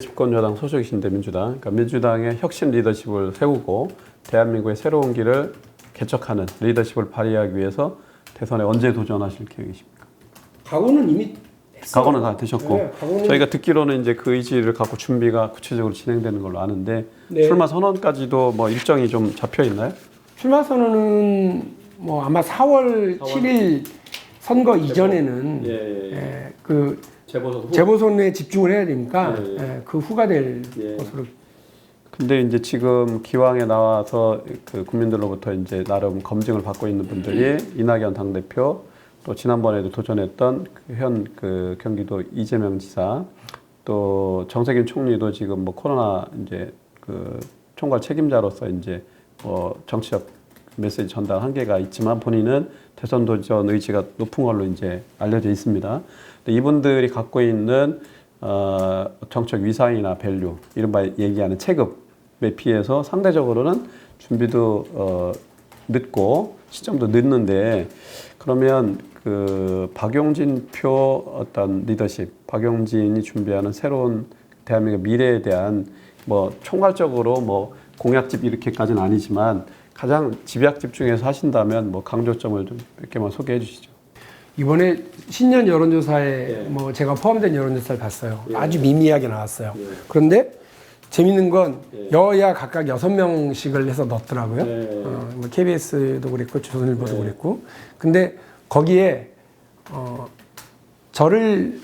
집권 여당 소속이신데 민주당, 그러니까 민주당의 혁신 리더십을 세우고 대한민국의 새로운 길을 개척하는 리더십을 발휘하기 위해서 대선에 언제 도전하실 계획이십니까? 각오는 이미 했어요. 각오는 다 되셨고 네, 각오는 저희가 듣기로는 이제 그 의지를 갖고 준비가 구체적으로 진행되는 걸로 아는데 네. 출마 선언까지도 뭐 일정이 좀 잡혀 있나요? 출마 선언은 뭐 아마 4월 7일 선거 이전에는 예, 예, 그 재보선 재보선에 집중을 해야 되니까 예, 예. 예, 그 후가 될 예. 것으로 근데 이제 지금 기왕에 나와서 그 국민들로부터 이제 나름 검증을 받고 있는 분들이 이낙연 당대표 또 지난번에도 도전했던 그현그 경기도 이재명 지사 또 정세균 총리도 지금 뭐 코로나 이제 그 총괄 책임자로서 이제 뭐 정치적 메시지 전달 한계가 있지만 본인은 대선 도전 의지가 높은 걸로 이제 알려져 있습니다. 이분들이 갖고 있는 어, 정책 위상이나 밸류, 이른바 얘기하는 체급에 비해서 상대적으로는 준비도 어, 늦고 시점도 늦는데 그러면 그 박용진 표 어떤 리더십, 박용진이 준비하는 새로운 대한민국 미래에 대한 뭐 총괄적으로 뭐 공약집 이렇게까지는 아니지만 가장 집약집 중에서 하신다면 뭐 강조점을 좀 몇 개만 소개해 주시죠. 이번에 신년 여론조사에 예. 뭐 제가 포함된 여론조사를 봤어요. 예. 아주 미미하게 나왔어요. 예. 그런데 재밌는 건 예. 여야 각각 여섯 명씩을 해서 넣었더라고요. 네. 어, 뭐 KBS도 그랬고 조선일보도 네. 그랬고. 근데 거기에 어, 저를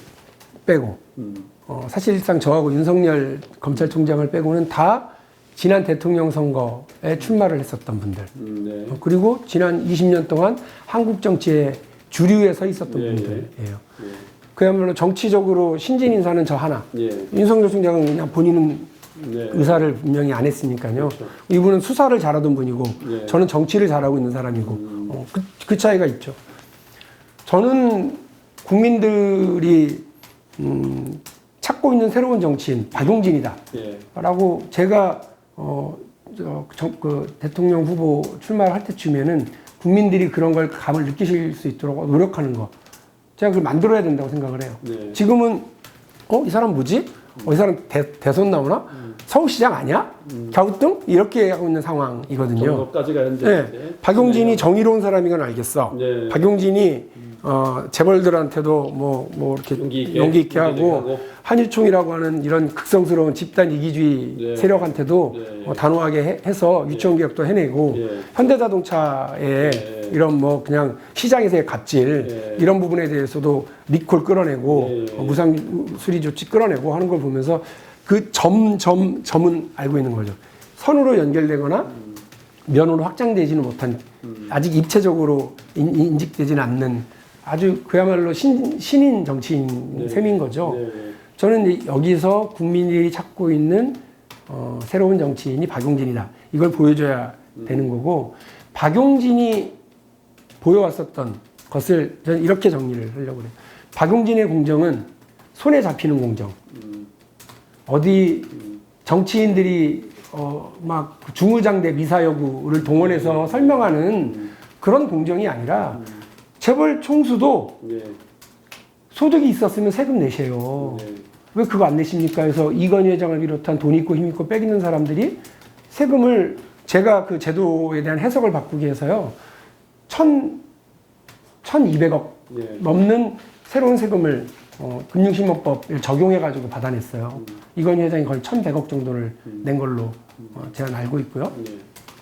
빼고 음. 어, 사실상 저하고 윤석열 검찰총장을 빼고는 다 지난 대통령 선거에 출마를 했었던 분들. 음, 네. 어, 그리고 지난 20년 동안 한국 정치의 주류에 서 있었던 예, 분들이에요. 예. 그야말로 정치적으로 신진 인사는 저 하나. 예. 윤석열 총장은 그냥 본인은 네. 의사를 분명히 안 했으니까요. 그렇죠. 이분은 수사를 잘하던 분이고 예. 저는 정치를 잘하고 있는 사람이고 음. 어, 그, 그 차이가 있죠. 저는 국민들이 음, 찾고 있는 새로운 정치인 박용진이다. 예. 라고 제가 어, 저, 정- 그 대통령 후보 출마를 할 때쯤에는 국민들이 그런 걸 감을 느끼실 수 있도록 노력하는 거 제가 그걸 만들어야 된다고 생각을 해요. 네. 지금은 어 이 사람 뭐지? 어 이 사람 대, 대선 나오나? 서울시장 아니야? 갸우뚱 이렇게 하고 있는 상황이거든요. 정도까지가 현재. 네. 박용진이 정의로운 사람인 건 알겠어. 네. 박용진이 어, 재벌들한테도 뭐, 뭐 이렇게 용기 있게, 용기 있게 하고, 하고. 한유총이라고 하는 이런 극성스러운 집단 이기주의 네. 세력한테도 네. 어, 단호하게 해, 서 유치원 개혁도 해내고 네. 현대자동차의 네. 이런 뭐 그냥 시장에서의 갑질 네. 이런 부분에 대해서도 리콜 끌어내고 네. 어, 무상 수리 조치 끌어내고 하는 걸 보면서 그 점 점 점은 알고 있는 거죠. 선으로 연결되거나 면으로 확장되지는 못한 아직 입체적으로 인, 인직되지는 않는 아주 그야말로 신, 신인 정치인 네. 셈인 거죠. 네. 저는 이- 여기서 국민이 찾고 있는 어, 새로운 정치인이 박용진이다. 이걸 보여줘야 되는 거고 박용진이 보여왔었던 것을 저는 이렇게 정리를 하려고 해요. 박용진의 공정은 손에 잡히는 공정. 음. 어디 정치인들이 어, 막 중우장대 미사여구를 동원해서 설명하는 그런 공정이 아니라 재벌 총수도 네. 소득이 있었으면 세금 내세요. 네. 왜 그거 안 내십니까? 해서 이건희 회장을 비롯한 돈 있고 힘 있고 빽 있는 사람들이 세금을 제가 그 제도에 대한 해석을 바꾸기 위해서요. 천, 천이백억 네. 넘는 새로운 세금을 어, 금융신문법을 적용해가지고 받아냈어요. 이건희 회장이 거의 천백억 정도를 낸 걸로 어, 제가 알고 있고요. 네.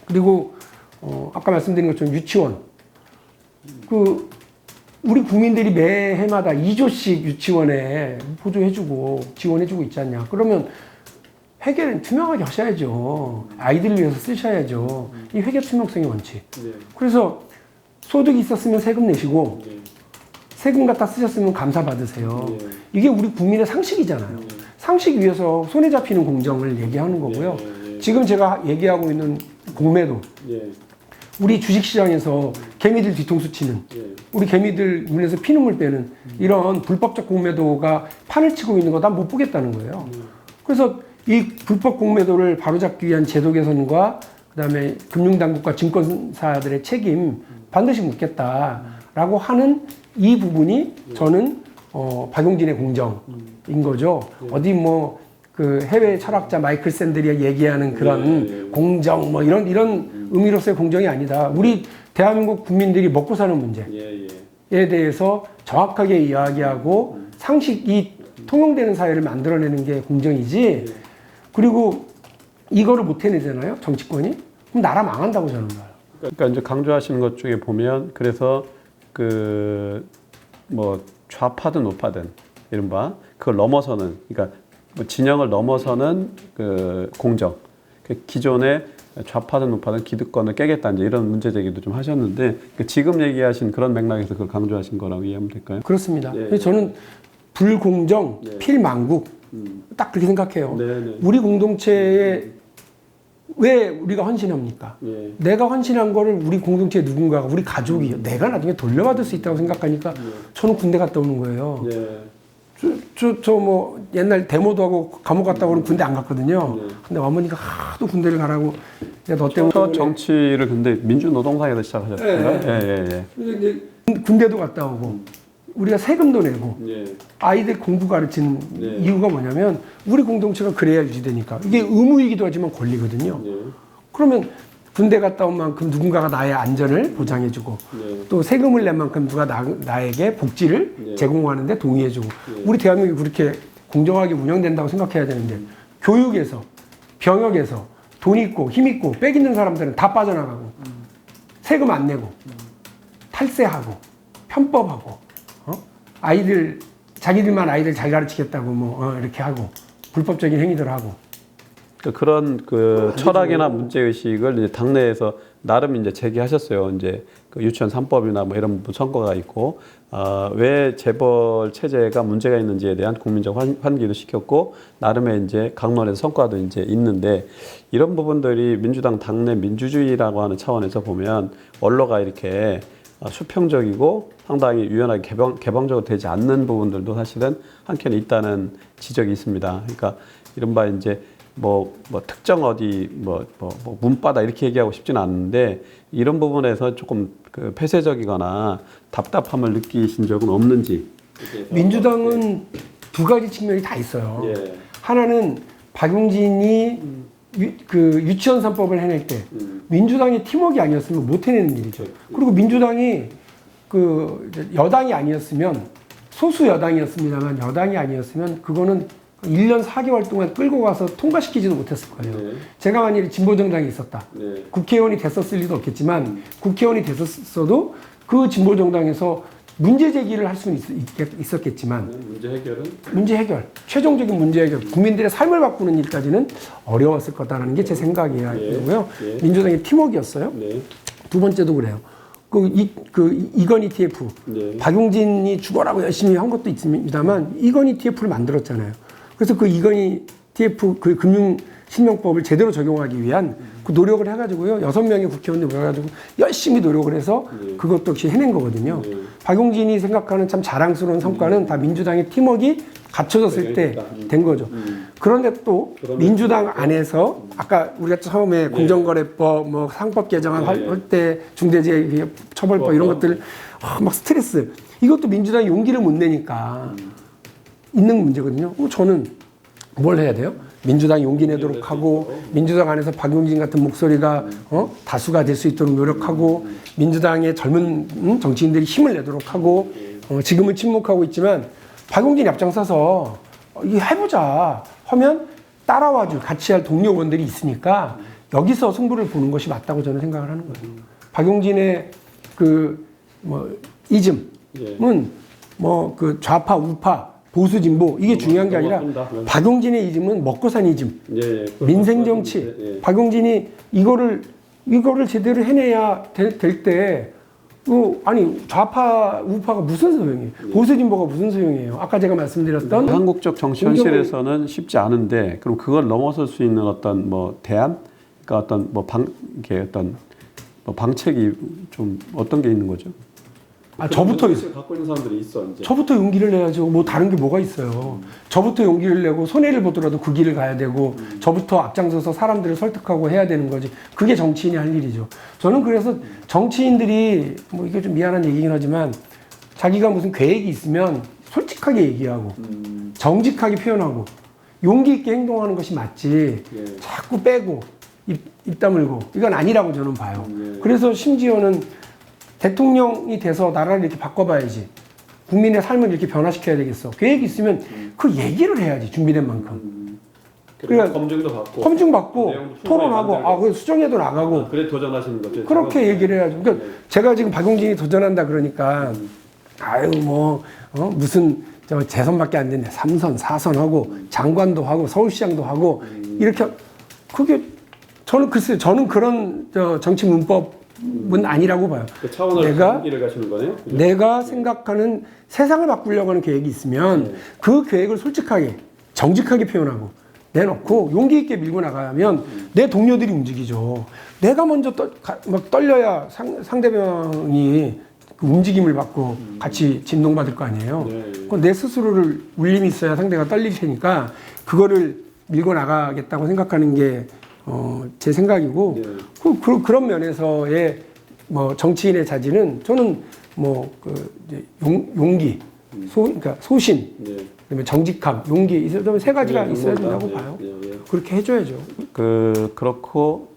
그리고 어, 아까 말씀드린 것처럼 유치원 그 우리 국민들이 매 해마다 2조씩 유치원에 보조해주고 지원해주고 있지 않냐 그러면 회계는 투명하게 하셔야죠 아이들을 위해서 쓰셔야죠 이 회계 투명성의 원칙 네. 그래서 소득이 있었으면 세금 내시고 네. 세금 갖다 쓰셨으면 감사 받으세요 네. 이게 우리 국민의 상식이잖아요 상식 위에서 손에 잡히는 공정을 얘기하는 거고요 네. 지금 제가 얘기하고 있는 공매도 네. 우리 주식시장에서 개미들 뒤통수 치는 네. 우리 개미들 눈에서 피눈물 빼는 이런 불법적 공매도가 판을 치고 있는 거 난 못 보겠다는 거예요. 그래서 이 불법 공매도를 바로잡기 위한 제도 개선과 그다음에 금융당국과 증권사들의 책임 반드시 묻겠다라고 하는 이 부분이 저는 어, 박용진의 공정인 거죠. 어디 뭐 그 해외 철학자 마이클 샌들이 얘기하는 그런 네, 네. 공정 뭐 이런 이런 의미로서의 공정이 아니다. 우리 대한민국 국민들이 먹고 사는 문제에 예, 예. 대해서 정확하게 이야기하고 상식이 통용되는 사회를 만들어내는 게 공정이지. 그리고 이거를 못 해내잖아요, 정치권이. 그럼 나라 망한다고 저는 봐요. 그러니까 이제 강조하시는 것 중에 보면 그래서 그 뭐 좌파든 우파든 이른바 그걸 넘어서는 그러니까 뭐 진영을 넘어서는 그 공정 그 기존의 좌파든 우파든 기득권을 깨겠다 이제 이런 문제 제기도 좀 하셨는데 그 지금 얘기하신 그런 맥락에서 그걸 강조하신 거라고 이해하면 될까요? 그렇습니다. 네. 그래서 저는 불공정, 네. 필망국 음. 딱 그렇게 생각해요. 네, 네. 우리 공동체에 왜 우리가 헌신합니까? 예. 내가 헌신한 거를 우리 공동체 누군가가 우리 가족이 내가 나중에 돌려받을 수 있다고 생각하니까 저는 군대 갔다 오는 거예요. 예. 저저뭐 옛날 데모도 하고 감옥 갔다 오는 군대 안 갔거든요. 네. 근데 어머니가 하도 군대를 가라고 야, 너 때문에 첫 정치를 근데 민주노동상에서 시작하셨어요. 네. 예, 예, 예. 이제 군대도 갔다 오고 우리가 세금도 내고 예. 아이들 공부 가르치는 네. 이유가 뭐냐면 우리 공동체가 그래야 유지되니까 이게 의무이기도 하지만 권리거든요. 예. 그러면 군대 갔다 온 만큼 누군가가 나의 안전을 보장해주고 네. 또 세금을 낸 만큼 누가 나, 나에게 복지를 네. 제공하는데 동의해주고 네. 우리 대한민국이 그렇게 공정하게 운영된다고 생각해야 되는데 교육에서 병역에서 돈 있고 힘 있고 빽 있는 사람들은 다 빠져나가고 세금 안 내고 탈세하고 편법하고 어? 아이들 자기들만 아이들 잘 가르치겠다고 뭐 어, 이렇게 하고 불법적인 행위들 하고 그 그런 그 철학이나 문제 의식을 이제 당내에서 나름 이제 제기하셨어요. 이제 그 유치원 3법이나 뭐 이런 부분 선거가 있고 어, 왜 재벌 체제가 문제가 있는지에 대한 국민적 환, 환기도 시켰고 나름의 이제 강론에서 성과도 이제 있는데 이런 부분들이 민주당 당내 민주주의라고 하는 차원에서 보면 언로가 이렇게 어, 수평적이고 상당히 유연하게 개방, 개방적으로 되지 않는 부분들도 사실은 한켠에 있다는 지적이 있습니다. 그러니까 이른바 이제 뭐, 뭐 특정 어디 뭐, 뭐, 뭐 문바다 이렇게 얘기하고 싶지는 않은데 이런 부분에서 조금 그 폐쇄적이거나 답답함을 느끼신 적은 없는지. 민주당은 두 가지 측면이 다 있어요. 예. 하나는 박용진이 유, 그 유치원 3법을 해낼 때 음. 민주당의 팀워크가 아니었으면 못 해내는 일이죠. 그리고 민주당이 그 여당이 아니었으면 소수 여당이었습니다만 여당이 아니었으면 그거는 1년 4개월 동안 끌고 가서 통과시키지도 못했을 거예요. 네. 제가 만약에 진보정당이 있었다. 네. 국회의원이 됐었을 리도 없겠지만 국회의원이 됐었어도 그 진보정당에서 문제 제기를 할 수는 있, 었겠지만 문제 해결은 문제 해결, 최종적인 문제 해결, 국민들의 삶을 바꾸는 일까지는 어려웠을 거다라는 게제 생각이고요. 예. 민주당의 팀워크였어요. 네. 두 번째도 그래요. 그, 이, 그 이건 ETF, 네. 박용진이 죽어라고 열심히 한 것도 있습니다만 이건 ETF를 만들었잖아요. 그래서 그 이건 ETF 그 금융 신명법을 제대로 적용하기 위한 그 노력을 해가지고요 여섯 명의 국회의원들 모여가지고 열심히 노력을 해서 네. 그것 도 역시 해낸 거거든요. 네. 박용진이 생각하는 참 자랑스러운 성과는 다 민주당의 팀워크가 갖춰졌을 때 된 거죠. 음. 그런데 또 민주당 안에서 아까 우리가 처음에 공정거래법, 뭐 상법 개정안 네. 할때 중대재해 처벌법 이런 어, 어. 것들 아, 막 스트레스 이것도 민주당이 용기를 못 내니까 음. 있는 문제거든요. 저는 뭘 해야 돼요? 민주당 용기 내도록 하고 민주당 안에서 박용진 같은 목소리가 어? 다수가 될 수 있도록 노력하고 민주당의 젊은 음? 정치인들이 힘을 내도록 하고 어, 지금은 침묵하고 있지만 박용진 앞장서서 어, 이거 해보자 하면 따라와줄 같이 할 동료 의원들이 있으니까 여기서 승부를 보는 것이 맞다고 저는 생각을 하는 거예요. 박용진의 그 뭐 이즘은 예. 뭐그 좌파 우파 보수 진보 이게 중요한 게 아니라 그러면. 박용진의 이즘은 먹고 산 이즘 예, 예. 민생 정치 예, 예. 박용진이 이거를 이거를 제대로 해내야 될 때 어, 아니 좌파 우파가 무슨 소용이에요 보수 진보가 무슨 소용이에요 아까 제가 말씀드렸던 한국적 정치 현실에서는 쉽지 않은데 그럼 그걸 넘어설 수 있는 어떤 뭐 대안, 그러니까 어떤 뭐방 이게 어떤 뭐 방책이 좀 어떤 게 있는 거죠? 아 저부터 있 갖고 있는 사람들이 있어 이제. 저부터 용기를 내야죠. 뭐 다른 게 뭐가 있어요. 저부터 용기를 내고 손해를 보더라도 그 길을 가야 되고 저부터 앞장서서 사람들을 설득하고 해야 되는 거지. 그게 정치인이 할 일이죠. 저는 그래서 정치인들이 뭐 이게 좀 미안한 얘기긴 하지만 자기가 무슨 계획이 있으면 솔직하게 얘기하고 음, 정직하게 표현하고 용기 있게 행동하는 것이 맞지. 예. 자꾸 빼고 입, 입 다물고 이건 아니라고 저는 봐요. 예. 그래서 심지어는 대통령이 돼서 나라를 이렇게 바꿔봐야지. 국민의 삶을 이렇게 변화시켜야 되겠어. 계획이 있으면 그 얘기를 해야지 준비된 만큼. 그러니까 검증도 받고 검증 받고 내용도 충분히 토론하고 만들고. 아, 그 수정에도 나가고 그래 도전하시는 거죠. 그렇게 얘기를 해야죠. 그러니까 네. 제가 지금 박용진이 도전한다 그러니까 아유 뭐 어, 무슨 저 재선밖에 안 됐네. 삼선, 사선 하고 장관도 하고 서울시장도 하고 이렇게 그게 저는 글쎄 요. 저는 그런 저 정치 문법 은 아니라고 봐요. 그 차원을 내가- 길을 가시는 거네요. 그죠? 내가 생각하는 세상을 바꾸려고 하는 계획이 있으면 네. 그 계획을 솔직하게 정직하게 표현하고 내놓고 용기 있게 밀고 나가면 내 동료들이 움직이죠. 내가 먼저 떨, 가- 막 떨려야 상, 상대방이 그 움직임을 받고 같이 진동받을 거 아니에요. 네. 그내 스스로를 울림이 있어야 상대가 떨릴 테니까 그거를 밀고 나가겠다고 생각하는 게 어, 제 생각이고 네. 그, 그, 그런 면에서의 뭐 정치인의 자질은 저는 뭐그 용, 용기, 소, 그러니까 소신, 네. 그다음에 정직함, 용기 있어야 세 가지가 네, 있어야 된다고 거다. 봐요. 네, 네, 네. 그렇게 해줘야죠. 그 그렇고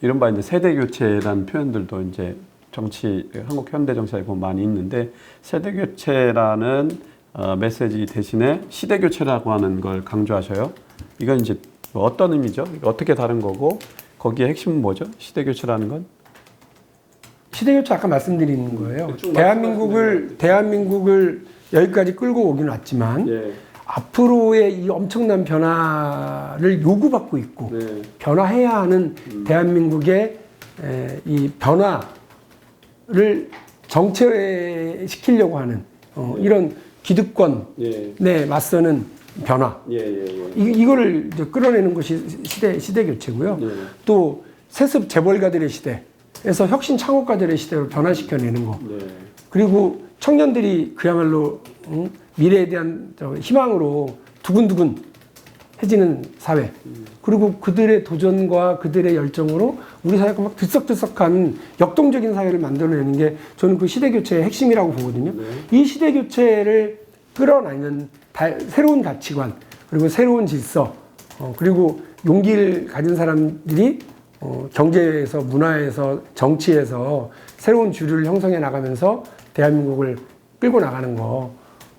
이른바 이제 세대 교체라는 표현들도 이제 정치 한국 현대 정치에 보면 많이 있는데 세대 교체라는 어, 메시지 대신에 시대 교체라고 하는 걸 강조하셔요. 이건 이제 뭐 어떤 의미죠? 어떻게 다른 거고 거기에 핵심은 뭐죠? 시대 교체라는 건? 시대 교체 아까 말씀드리는 거예요. 쭉 대한민국을 대한민국을 여기까지 끌고 오긴 왔지만 예. 앞으로의 이 엄청난 변화를 요구받고 있고 네. 변화해야 하는 대한민국의 에, 이 변화를 정체시키려고 하는 어, 이런 기득권에 예. 맞서는 변화 예, 예, 예. 이, 이거를 이제 끌어내는 것이 시대 시대 교체고요. 네. 또 세습 재벌가들의 시대에서 혁신 창업가들의 시대로 변화시켜내는 거. 네. 그리고 청년들이 그야말로 응? 미래에 대한 저 희망으로 두근두근 해지는 사회. 그리고 그들의 도전과 그들의 열정으로 우리 사회가 막 들썩들썩한 역동적인 사회를 만들어내는 게 저는 그 시대 교체의 핵심이라고 보거든요. 네. 이 시대 교체를 끌어내는 다- 새로운 가치관 그리고 새로운 질서 어, 그리고 용기를 가진 사람들이 어, 경제에서 문화에서 정치에서 새로운 주류를 형성해 나가면서 대한민국을 끌고 나가는 거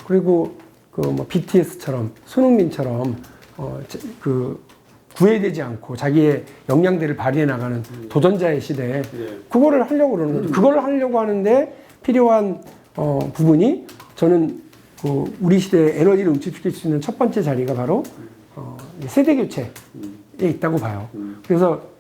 그리고 그 뭐 BTS처럼 손흥민처럼 어, 제- 그 구애되지 않고 자기의 역량들을 발휘해 나가는 도전자의 시대 네. 그거를 하려고 그러는 거죠. 그거를 하려고 하는데 필요한 어, 부분이 저는 그 우리 시대의 에너지를 응축시킬 수 있는 첫 번째 자리가 바로 어, 이 세대 교체에 있다고 봐요. 그래서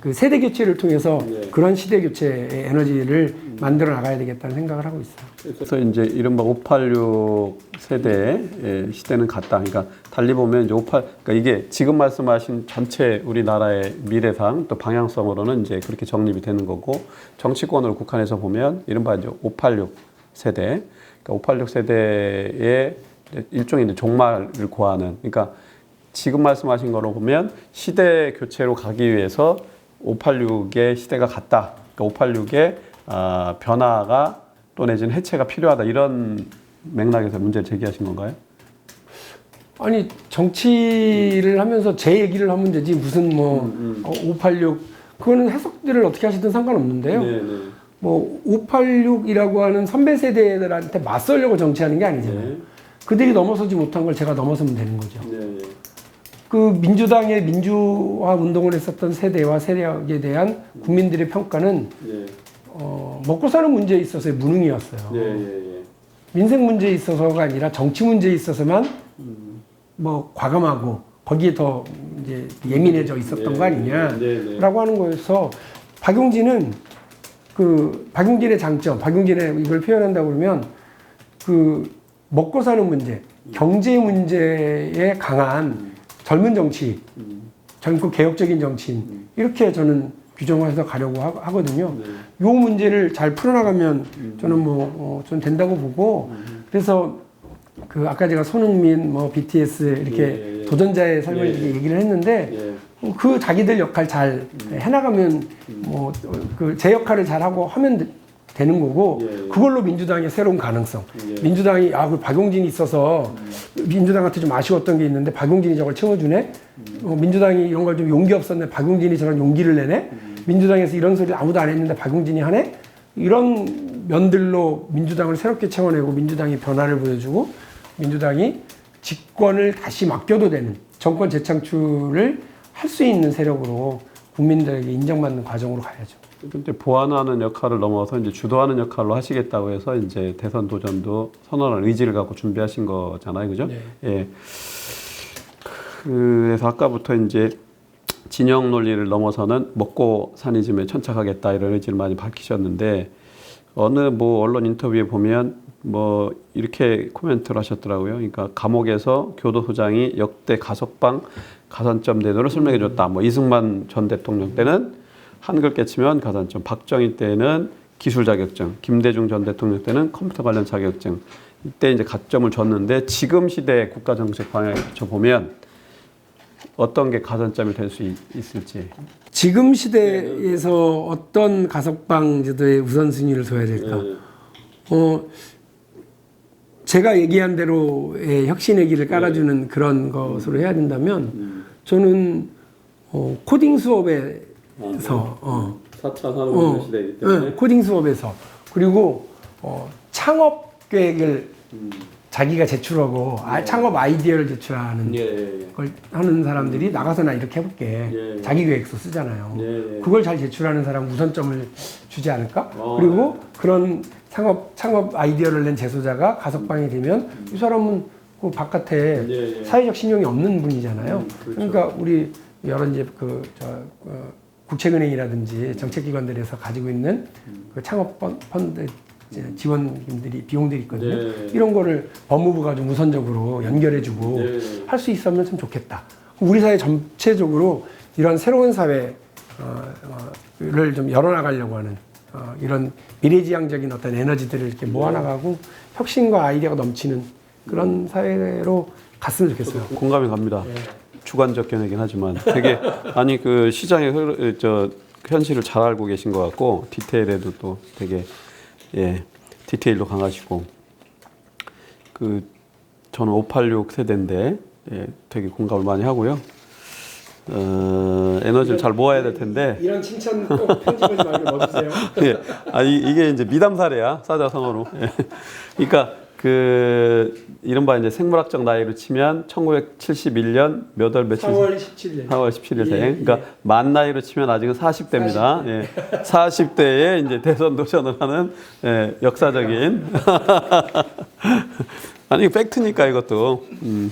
그 세대 교체를 통해서 네. 그런 시대 교체의 에너지를 만들어 나가야 되겠다는 생각을 하고 있어요. 그래서 이제 이른바 586 세대의 시대는 같다. 그러니까 달리 보면 이제 58, 그러니까 이게 지금 말씀하신 전체 우리나라의 미래상 또 방향성으로는 이제 그렇게 정립이 되는 거고 정치권으로 국한해서 보면 이른바 이제 586 세대, 586 세대의 일종의 이제 종말을 고하는, 그러니까 지금 말씀하신 거로 보면 시대 교체로 가기 위해서 586의 시대가 같다. 그러니까 586의 아, 변화가 또 내지는 해체가 필요하다. 이런 맥락에서 문제를 제기하신 건가요? 아니 정치를 하면서 제 얘기를 하면 되지 무슨 뭐 음, 어, 586 그거는 해석들을 어떻게 하시든 상관없는데요. 네, 네. 뭐 586이라고 하는 선배 세대들한테 맞서려고 정치하는 게 아니잖아요. 네. 그들이 넘어서지 못한 걸 제가 넘어서면 되는 거죠. 네, 네. 그 민주당의 민주화 운동을 했었던 세대와 세력에 대한 국민들의 평가는 네. 어, 먹고 사는 문제에 있어서의 무능이었어요. 예, 예, 예. 민생 문제에 있어서가 아니라 정치 문제에 있어서만 음. 뭐 과감하고 거기에 더 이제 예민해져 있었던 네, 거 아니냐라고 네, 네. 하는 거여서 박용진은 그 박용진의 장점, 박용진의 이걸 표현한다고 그러면 그 먹고 사는 문제, 경제 문제에 강한 젊은 정치, 음. 젊고 개혁적인 정치인 이렇게 저는 규정해서 가려고 하- 하거든요. 네. 요 문제를 잘 풀어나가면 저는 뭐, 어, 전 된다고 보고, 그래서 그 아까 제가 손흥민, 뭐 BTS 이렇게 예, 예, 예. 도전자의 삶을 예, 얘기를 했는데, 예. 그 자기들 역할 잘 해나가면 뭐 그 제 역할을 잘 하고 하면 되- 되는 거고 예, 예. 그걸로 민주당의 새로운 가능성. 예. 민주당이 아, 그 박용진이 있어서 민주당한테 좀 아쉬웠던 게 있는데 박용진이 저걸 채워주네. 어, 민주당이 이런 걸 좀 용기 없었네. 박용진이 저런 용기를 내네. 민주당에서 이런 소리 아무도 안 했는데 박용진이 하네. 이런 면들로 민주당을 새롭게 채워내고 민주당이 변화를 보여주고 민주당이 집권을 다시 맡겨도 되는 정권 재창출을 할 수 있는 세력으로 국민들에게 인정받는 과정으로 가야죠. 근데 보완하는 역할을 넘어서 이제 주도하는 역할로 하시겠다고 해서 이제 대선 도전도 선언할 의지를 갖고 준비하신 거잖아요, 그죠? 네. 예. 그래서 아까부터 이제 진영 논리를 넘어서는 먹고 사니즘에 천착하겠다 이런 의지를 많이 밝히셨는데 어느 뭐 언론 인터뷰에 보면 뭐 이렇게 코멘트를 하셨더라고요. 그러니까 감옥에서 교도소장이 역대 가석방 가산점 제도를 설명해 줬다. 뭐 이승만 전 대통령 때는 한글 깨 치면 가산점, 박정희 때는 기술 자격증, 김대중 전 대통령 때는 컴퓨터 관련 자격증. 이때 이제 가점을 줬는데 지금 시대 국가 정책 방향에 비춰 보면 어떤 게 가산점이 될 수 있을지. 지금 시대에서 어떤 가석방 제도에 우선순위를 둬야 될까? 어, 제가 얘기한 대로의 혁신의 길을 깔아주는 그런 것으로 해야 된다면 저는 어, 코딩 수업에서 어, 4차 어, 네, 코딩 수업에서. 그리고 어, 창업 계획을 자기가 제출하고 아, 창업 아이디어를 제출하는 예, 예, 걸 하는 사람들이 나가서 나 이렇게 해볼게. 예. 자기 계획서 쓰잖아요. 예, 예. 그걸 잘 제출하는 사람 우선점을 주지 않을까? 어, 그리고 그런 창업 창업 아이디어를 낸 제소자가 가석방이 되면 이 사람은 그 바깥에 예, 예. 사회적 신용이 없는 분이잖아요. 음, 그렇죠. 그러니까 우리 여러 이제 그 저 어, 국책은행이라든지 정책기관들에서 가지고 있는 그 창업 펀- 펀드 지원금들이 비용들이 있거든요. 네. 이런 거를 법무부가 좀 우선적으로 연결해주고 네. 할수 있으면 참 좋겠다. 우리 사회 전체적으로 이런 새로운 사회를 좀 열어나가려고 하는 어, 이런 미래지향적인 어떤 에너지들을 이렇게 모아나가고 혁신과 아이디어가 넘치는 그런 사회로 갔으면 좋겠어요. 공감이 갑니다. 주관적 견해긴 하지만 되게 아니 그 시장의 흐르, 저 현실을 잘 알고 계신 것 같고 디테일에도 또 되게 예 디테일도 강하시고 그 저는 586 세대인데 예, 되게 공감을 많이 하고요. 어, 에너지를 잘 모아야 될 텐데 이런 칭찬 꼭 편집하지 말고 넣어주세요. 예. 아, 이, 이게 이제 미담 사례야, 사자성어로. 예. 그러니까 그, 이른바 이제 생물학적 나이로 치면 1971년 몇 월 며칠? 4월 17일. 4월 17일생. 예, 그러니까 만 나이로 치면 아직은 40대입니다. 예. 40대에 이제 대선 도전을 하는 예, 역사적인. 아니, 팩트니까 이것도. 음.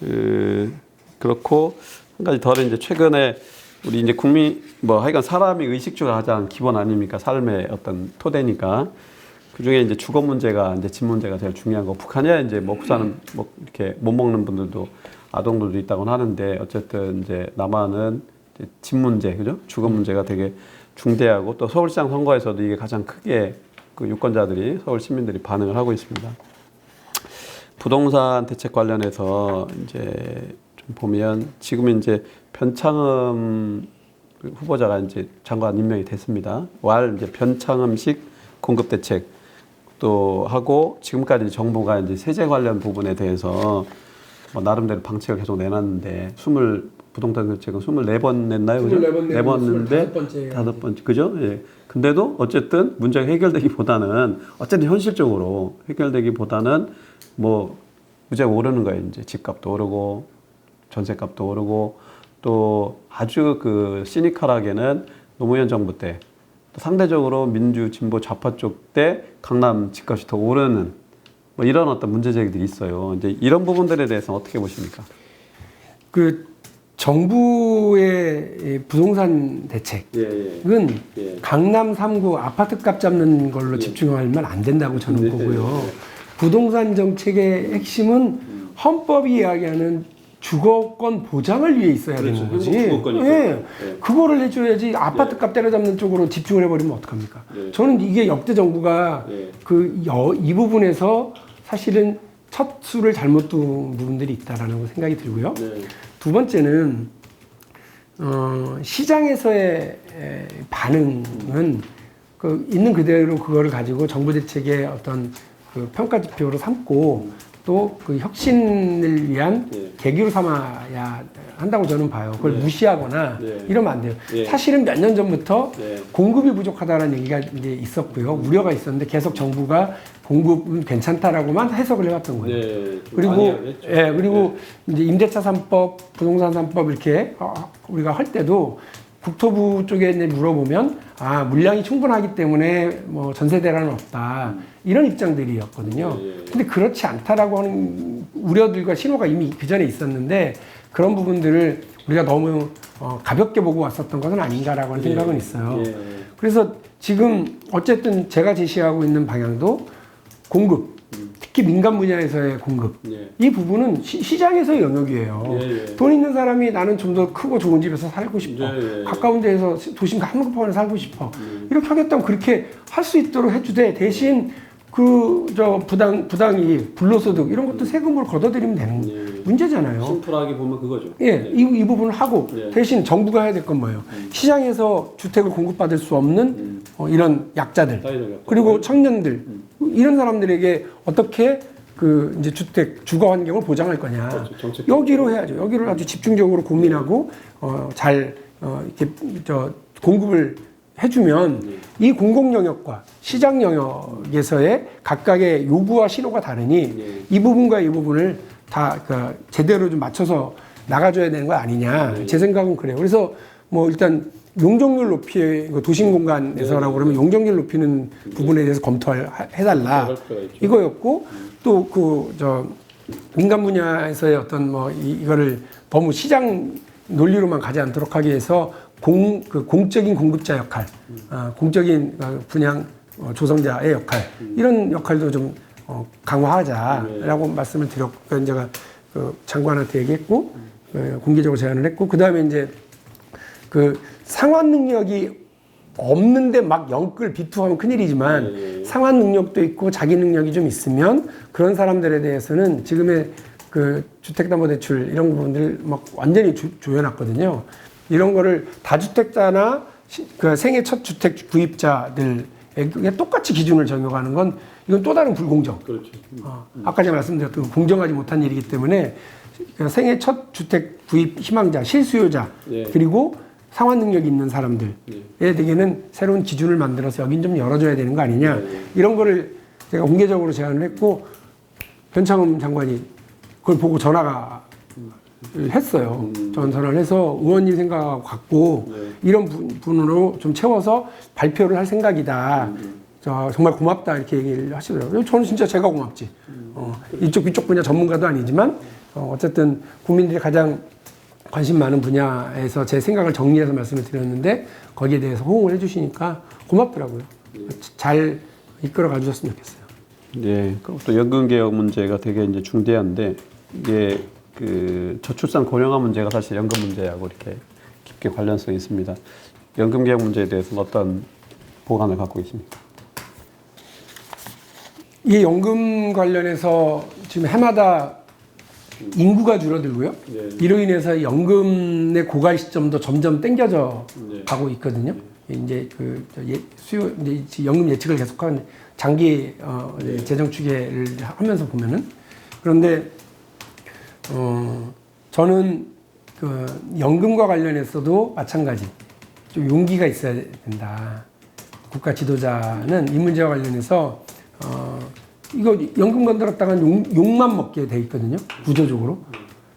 그, 그렇고, 한 가지 더 이제 최근에 우리 이제 국민, 뭐 하여간 사람이 의식주가 가장 기본 아닙니까? 삶의 어떤 토대니까. 그 중에 이제 주거 문제가 이제 집 문제가 제일 중요한 거. 북한에 이제 먹고 사는, 뭐 이렇게 못 먹는 분들도 아동들도 있다고 하는데 어쨌든 이제 남한은 이제 집 문제, 그죠? 주거 문제가 되게 중대하고 또 서울시장 선거에서도 이게 가장 크게 그 유권자들이 서울 시민들이 반응을 하고 있습니다. 부동산 대책 관련해서 이제 좀 보면 지금 이제 변창흠 후보자가 이제 장관 임명이 됐습니다. 왈 이제 변창흠식 공급 대책 또 하고 지금까지 정부가 이제 세제 관련 부분에 대해서 뭐 나름대로 방책을 계속 내놨는데 스물 부동산 대책은 24번 냈나요? 그죠? 24번 네번 내고 냈는데 25번째. 다섯 번째 그죠? 예. 근데도 어쨌든 문제가 해결되기보다는 어쨌든 현실적으로 해결되기보다는 뭐 무지하게 오르는 거예요. 이제 집값도 오르고 전세값도 오르고 또 아주 그 시니컬하게는 노무현 정부 때또 상대적으로 민주 진보 좌파 쪽 때 강남 집값이 더 오르는 뭐 이런 어떤 문제 제기들이 있어요. 이제 이런 부분들에 대해서 어떻게 보십니까? 그 정부의 이 부동산 대책은 예, 예. 예. 강남 3구 아파트 값 잡는 걸로 집중하면 안 된다고 저는 네, 보고요. 네. 부동산 정책의 핵심은 헌법이 이야기하는 주거권 보장을 위해 있어야 그렇죠. 되는 거지. 행복 주거권이 예. 예. 그거를 해줘야지 아파트 값 때려잡는 쪽으로 집중을 해버리면 어떡합니까? 예. 저는 이게 역대 정부가 예. 그이 부분에서 사실은 첫 수를 잘못 둔 부분들이 있다라는 생각이 들고요. 네. 두 번째는 어, 시장에서의 에, 반응은 그 있는 그대로 그거를 가지고 정부 대책의 어떤 그 평가 지표로 삼고 또 그 혁신을 위한 예. 계기로 삼아야 한다고 저는 봐요. 그걸 예. 무시하거나 예. 이러면 안 돼요. 예. 사실은 몇 년 전부터 네. 공급이 부족하다는 얘기가 이제 있었고요. 우려가 있었는데 계속 정부가 공급은 괜찮다라고만 해석을 해왔던 거예요. 네. 그리고. 예 그리고 이제 임대차 3법, 부동산 3법 이렇게 어, 우리가 할 때도 국토부 쪽에 이제 물어보면 아 물량이 충분하기 때문에 뭐 전세 대란은 없다 이런 입장들이었거든요. 예, 예. 근데 그렇지 않다라고 하는 우려들과 신호가 이미 그 전에 있었는데 그런 부분들을 우리가 너무 어, 가볍게 보고 왔었던 것은 아닌가라고 하는 생각은 있어요. 예. 그래서 지금 어쨌든 제가 제시하고 있는 방향도 공급, 특히 민간 분야에서의 공급 예. 이 부분은 시, 장에서의 영역이에요. 예, 예. 돈 있는 사람이 나는 좀 더 크고 좋은 집에서 살고 싶어. 예, 예. 가까운 데에서 도심 한국판에 살고 싶어. 이렇게 하겠다면 그렇게 할 수 있도록 해주되 대신 그 저 부당 부당이 불로소득 이런 것도 세금으로 걷어들이면 되는 예. 문제잖아요. 심플하게 보면 그거죠. 예, 이, 이 부분을 하고 예. 대신 정부가 해야 될 건 뭐예요? 시장에서 주택을 공급받을 수 없는 어, 이런 약자들 사회적 약자. 그리고 청년들 이런 사람들에게 어떻게 그 이제 주택 주거 환경을 보장할 거냐 그렇죠. 정책. 여기로 해야죠. 여기를 아주 집중적으로 고민하고 어, 잘 어, 이렇게 저 공급을 해주면 이 공공 영역과 시장 영역에서의 각각의 요구와 신호가 다르니 네. 이 부분과 이 부분을 다 그, 제대로 좀 맞춰서 나가줘야 되는 거 아니냐 네. 제 생각은 그래요. 그래서 뭐 일단 용적률 높이 그 도심 공간에서라고 그러면 용적률 높이는 부분에 대해서 검토해달라. 이거였고 또 그 저 민간 분야에서의 어떤 뭐 이, 이거를 너무 시장 논리로만 가지 않도록 하기 위해서 공, 그 공적인 공급자 역할, 아, 공적인 어, 분양 어, 조성자의 역할 이런 역할도 좀 어, 강화하자라고 말씀을 드렸고 그러니까 제가 그 장관한테 얘기했고 어, 공개적으로 제안을 했고 그 다음에 이제 그 상환 능력이 없는데 막 영끌 비투하면 큰일이지만 네. 상환 능력도 있고 자기 능력이 좀 있으면 그런 사람들에 대해서는 지금의 그 주택담보대출 이런 부분들 막 완전히 조, 조여놨거든요. 이런 거를 다주택자나 시- 그 생애 첫 주택 구입자들에게 똑같이 기준을 적용하는 건 이건 또 다른 불공정. 그렇죠. 어, 아까 제가 말씀드렸던 그 공정하지 못한 일이기 때문에 그 생애 첫 주택 구입 희망자, 실수요자 예. 그리고 상환 능력이 있는 사람들에 예. 대개는 새로운 기준을 만들어서 여긴 좀 열어줘야 되는 거 아니냐 예, 예. 이런 거를 제가 공개적으로 제안을 했고 변창흠 장관이 그걸 보고 전화가 했어요. 전 전화를 해서 의원님 생각하고 갖고 네. 이런 분- 분으로 좀 채워서 발표를 할 생각이다. 저 정말 고맙다 이렇게 얘기를 하시더라고요. 저는 진짜 제가 고맙지. 어, 이쪽 이쪽 분야 전문가도 아니지만 어, 어쨌든 국민들이 가장 관심 많은 분야에서 제 생각을 정리해서 말씀을 드렸는데 거기에 대해서 호응을 해주시니까 고맙더라고요. 잘 이끌어 가주셨으면 좋겠어요. 예, 그리고 또 연금 개혁 문제가 되게 이제 중대한데 이게 그 저출산 고령화 문제가 사실 연금 문제하고 이렇게 깊게 관련성이 있습니다. 연금 개혁 문제에 대해서는 어떤 보관을 갖고 계십니까? 이 연금 관련해서 지금 해마다 인구가 줄어들고요. 네. 이로 인해서 연금의 고갈 시점도 점점 땡겨져 네. 가고 있거든요. 이제 그저 예, 수요 이제 이 연금 예측을 계속한 장기 어, 이제 재정 추계를 하면서 보면은 그런데 어 저는 그 연금과 관련해서도 마찬가지 좀 용기가 있어야 된다. 국가 지도자는 이 문제와 관련해서 어 이거 연금 건드렸다간 욕, 욕만 먹게 돼 있거든요 구조적으로.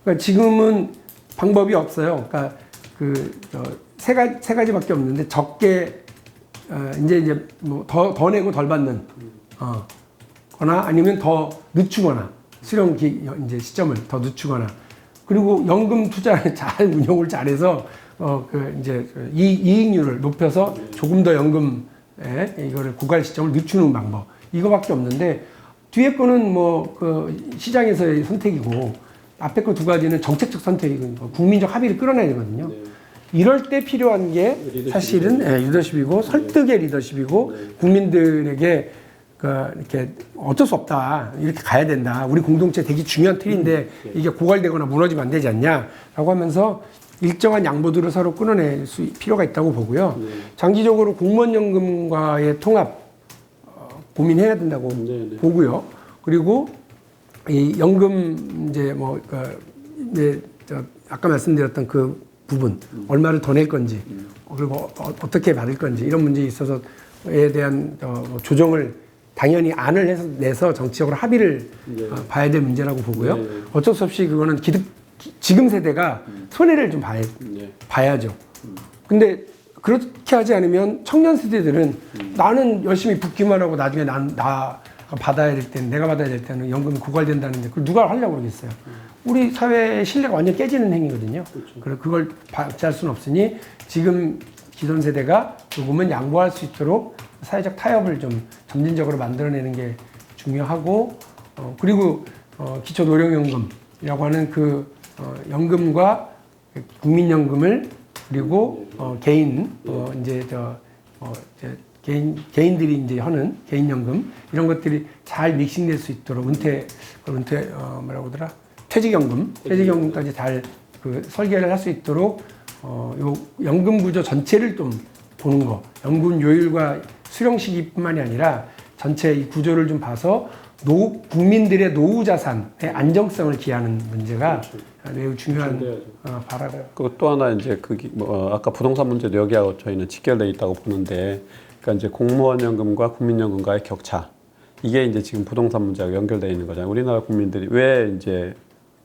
그러니까 지금은 방법이 없어요. 그러니까 그세 가지 세 가지밖에 없는데 적게 어, 이제 이제 뭐 더 더 내고 덜 받는 어 거나 아니면 더 늦추거나 수령 기 이제 시점을 더 늦추거나 그리고 연금 투자를 잘 운용을 잘해서 어 그 이제 그 이, 이익률을 높여서 조금 더 연금에 이거를 고갈 시점을 늦추는 방법 이거밖에 없는데 뒤에 거는 뭐 그 시장에서의 선택이고 앞에 거 두 가지는 정책적 선택이고 국민적 합의를 끌어내야 되거든요. 네. 이럴 때 필요한 게. 사실은 예, 리더십이고 설득의 리더십이고 네. 국민들에게 그 이렇게 어쩔 수 없다 이렇게 가야 된다 우리 공동체 되게 중요한 틀인데 네. 이게 고갈되거나 무너지면 안 되지 않냐라고 하면서 일정한 양보들을 서로 끊어낼 수 필요가 있다고 보고요. 장기적으로 공무원연금과의 통합 어, 고민해야 된다고 네, 네. 보고요. 그리고 이 연금 이제 뭐 그, 이제 저 아까 말씀드렸던 그 부분 얼마를 더 낼 건지 그리고 어, 어떻게 받을 건지 이런 문제에 있어서에 대한 어, 뭐 조정을 당연히 안을 해서 내서 정치적으로 합의를 네. 어, 봐야 될 문제라고 보고요. 네. 어쩔 수 없이 그거는 기득 기- 지금 세대가 손해를 좀 봐야, 네. 봐야죠. 근데 그렇게 하지 않으면 청년 세대들은 나는 열심히 붙기만 하고 나중에 난, 나 받아야 될 때는 내가 받아야 될 때는 연금이 고갈된다는데 그걸 누가 하려고 그러겠어요. 우리 사회의 신뢰가 완전 깨지는 행위거든요. 그래 그걸 받지 할 수는 없으니 지금 기존 세대가 조금은 양보할 수 있도록 사회적 타협을 좀 점진적으로 만들어내는 게 중요하고 어, 그리고 어, 기초 노령연금이라고 하는 그 어, 연금과 국민연금을 그리고 어, 개인 어, 이제 저 어, 이제 개인 개인들이 이제 하는 개인연금 이런 것들이 잘 믹싱될 수 있도록 은퇴 그 은퇴 어, 뭐라고 하더라? 퇴직연금. 퇴직연금까지 잘 그 설계를 할 수 있도록 어, 요 연금 구조 전체를 좀 보는 거. 연금 요율과 수령 시기뿐만이 아니라 전체 이 구조를 좀 봐서 노, 국민들의 노후 자산의 안정성을 기하는 문제가 매우 중요한 어, 바라요. 그또 하나 이제 그게 뭐 어, 아까 부동산 문제도 여기하고 저희는 직결돼 있다고 보는데 그러니까 이제 공무원 연금과 국민연금과의 격차 이게 이제 지금 부동산 문제하고 연결돼 있는 거잖아요. 우리나라 국민들이 왜 이제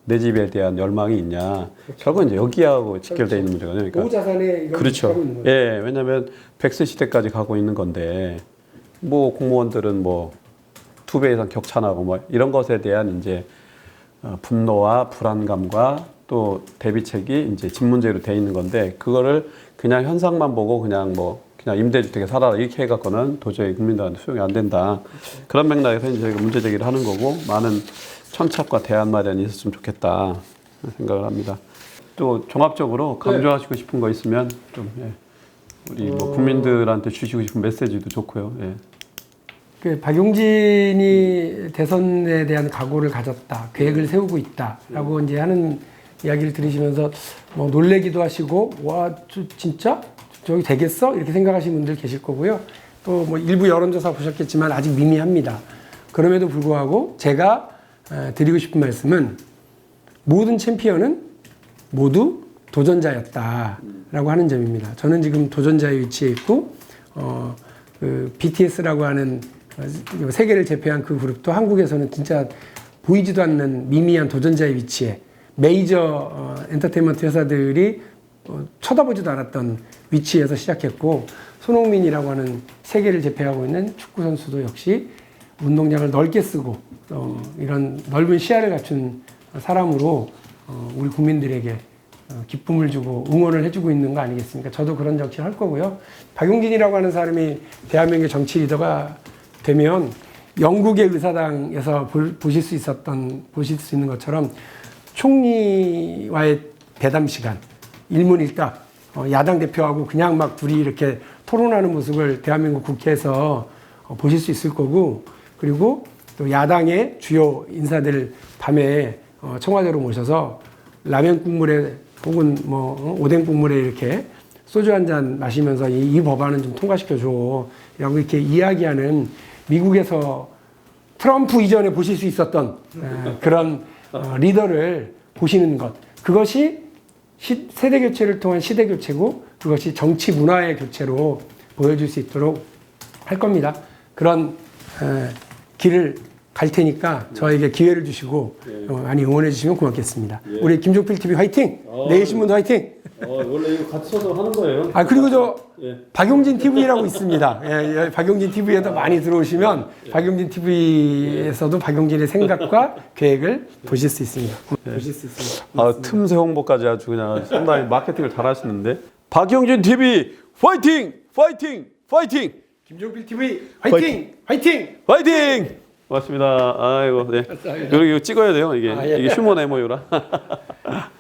내 집에 대한 열망이 있냐 결국은 이제 여기하고 직결돼 있는 문제거든요. 그러니까 노후 자산에 그렇죠. 있는. 예, 왜냐하면 백세 시대까지 가고 있는 건데 뭐 공무원들은 뭐 두 배 이상 격차나고 뭐 이런 것에 대한 이제 어, 분노와 불안감과 또 대비책이 이제 집 문제로 돼 있는 건데 그거를 그냥 현상만 보고 그냥 뭐 그냥 임대주택에 살아라 이렇게 해갖고는 도저히 국민들한테 수용이 안 된다 그런 맥락에서 이제 문제 제기를 하는 거고 많은 천착과 대안 마련이 있었으면 좋겠다 생각을 합니다. 또 종합적으로 강조하시고 싶은 거 있으면 좀 예. 우리 뭐 국민들한테 주시고 싶은 메시지도 좋고요. 예. 그 박용진이 대선에 대한 각오를 가졌다, 계획을 세우고 있다라고 이제 하는 이야기를 들으시면서 뭐 놀래기도 하시고 와, 저 진짜 저기 되겠어 이렇게 생각하시는 분들 계실 거고요. 또 뭐 일부 여론조사 보셨겠지만 아직 미미합니다. 그럼에도 불구하고 제가 에, 드리고 싶은 말씀은 모든 챔피언은 모두 도전자였다라고 하는 점입니다. 저는 지금 도전자의 위치에 있고 어, 그 BTS라고 하는 어, 세계를 제패한 그 그룹도 한국에서는 진짜 보이지도 않는 미미한 도전자의 위치에 메이저 어, 엔터테인먼트 회사들이 어, 쳐다보지도 않았던 위치에서 시작했고 손흥민이라고 하는 세계를 제패하고 있는 축구 선수도 역시 운동장을 넓게 쓰고 어, 이런 넓은 시야를 갖춘 사람으로 어, 우리 국민들에게 어, 기쁨을 주고 응원을 해주고 있는 거 아니겠습니까? 저도 그런 정치를 할 거고요. 박용진이라고 하는 사람이 대한민국의 정치 리더가 되면 영국의 의사당에서 볼- 보실 수 있었던 보실 수 있는 것처럼 총리와의 대담 시간 일문일답 어, 야당 대표하고 그냥 막 둘이 이렇게 토론하는 모습을 대한민국 국회에서 어, 보실 수 있을 거고 그리고 또 야당의 주요 인사들 밤에 어, 청와대로 모셔서 라면 국물에 혹은 뭐 어, 오뎅 국물에 이렇게 소주 한 잔 마시면서 이, 이 법안은 좀 통과시켜 줘. 라고 이렇게 이야기하는 미국에서 트럼프 이전에 보실 수 있었던 에, 그런 어, 리더를 보시는 것. 그것이 시- 세대 교체를 통한 시대 교체고 그것이 정치 문화의 교체로 보여줄 수 있도록 할 겁니다. 그런 에, 길을 갈 테니까 저에게 기회를 주시고 어, 많이 응원해 주시면 고맙겠습니다. 우리 김종필 TV 화이팅! 내일 신문도 화이팅! 어, 원래 이거 같이 서서 하는 거예요. 아 그리고 저 예. 박용진 TV라고 있습니다. 예, 예, 박용진 TV에도 많이 들어오시면 박용진 TV에서도 박용진의 생각과 계획을 보실 수 있습니다. 보실 수 있습니다. 아, 틈새 홍보까지 아주 그냥 상당히 마케팅을 잘 하시는데. 박영진 TV 파이팅! 파이팅! 파이팅! 김종필 TV 화이팅! 화이팅! 파이팅! 고맙습니다. 아이고, 네. 여기 이거 찍어야 돼요, 이게. 아, 예. 이게 휴먼 에모유라.